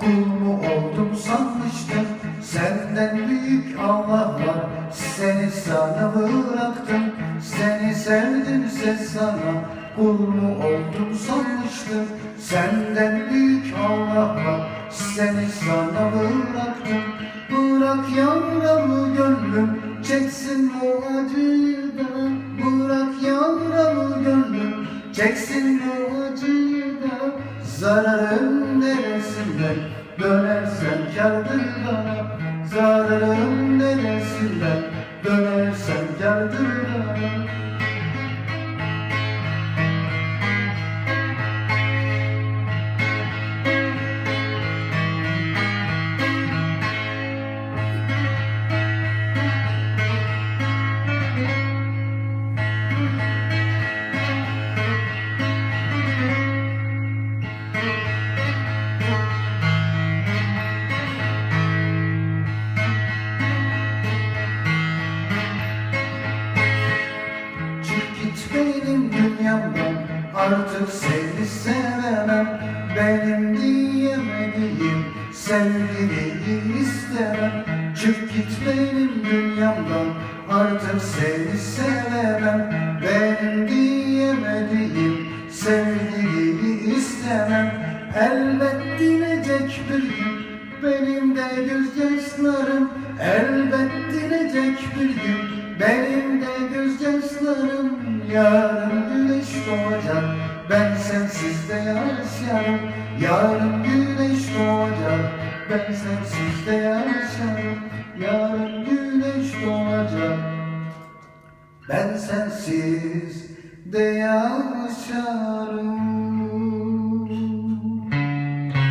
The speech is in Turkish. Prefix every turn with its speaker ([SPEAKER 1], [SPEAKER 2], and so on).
[SPEAKER 1] Kul mu oldum sanmıştım. Senden büyük Allah var Seni sana bıraktım. Seni sevdimse sana Kul mu oldum sanmıştım. Senden büyük Allah var Seni sana bıraktım. Bırak yavrumu gönlüm Çeksin bu acıdan Zararın neresinden Dönersen kardır bana. Zararın neresinden Dönersen kardır bana dünyamdan Artık seni sevemem. Benim diyemediğim Sevgiliyi istemem. Çık git benim dünyamdan. Artık seni sevemem. Benim diyemediğim Sevgiliyi istemem. Elbet dinecek bir gün Benim de gözyaşlarım Elbet dinecek bir gün benim de gözyaşlarım Yarın güneş doğacak. Ben sensiz de yaşarım Yarın güneş doğacak. Ben sensiz de yaşarım Yarın güneş doğacak. Ben sensiz de yaşarım